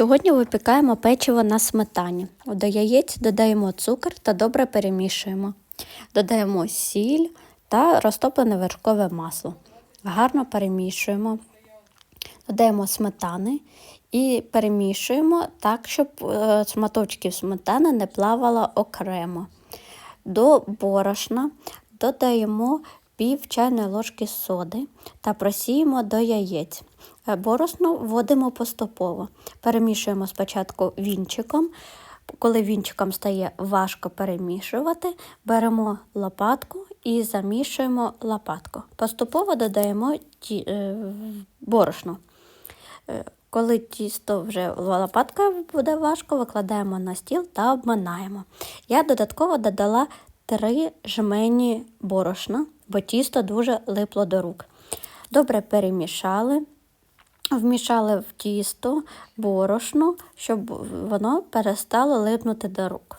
Сьогодні випікаємо печиво на сметані. До яєць додаємо цукор та добре перемішуємо. Додаємо сіль та розтоплене вершкове масло. Гарно перемішуємо. Додаємо сметани і перемішуємо так, щоб е, шматочків сметани не плавало окремо. До борошна додаємо пів чайної ложки соди та просіємо до яєць. Е, Борошно вводимо поступово. Перемішуємо спочатку вінчиком. Коли вінчиком стає важко перемішувати, беремо лопатку і замішуємо лопатку. Поступово додаємо ті, е, борошно. Е, Коли тісто вже лопатка буде важко, викладаємо на стіл та обминаємо. Я додатково додала три жмені борошна, бо тісто дуже липло до рук. Добре перемішали, вмішали в тісто борошно, щоб воно перестало липнути до рук.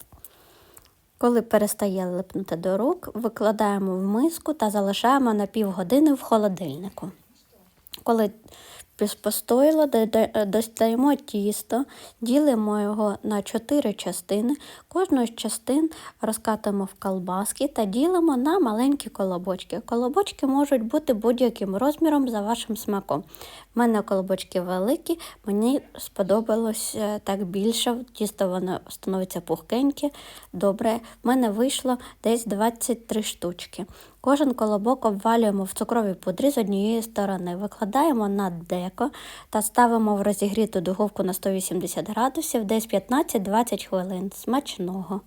Коли перестає липнути до рук, викладаємо в миску та залишаємо на півгодини в холодильнику. Коли піс- достаємо тісто, ділимо його на 4 частини. Кожну з частин розкатуємо в колбаски та ділимо на маленькі колобочки. Колобочки можуть бути будь-яким розміром за вашим смаком. У мене колобочки великі, мені сподобалось е, так більше. Тісто воно становиться пухкеньке. Добре, в мене вийшло десь 23 штучки. Кожен колобок обвалюємо в цукровій пудрі з однієї сторони, викладаємо на деко та ставимо в розігріту духовку на 180 градусів десь 15-20 хвилин. Смачного!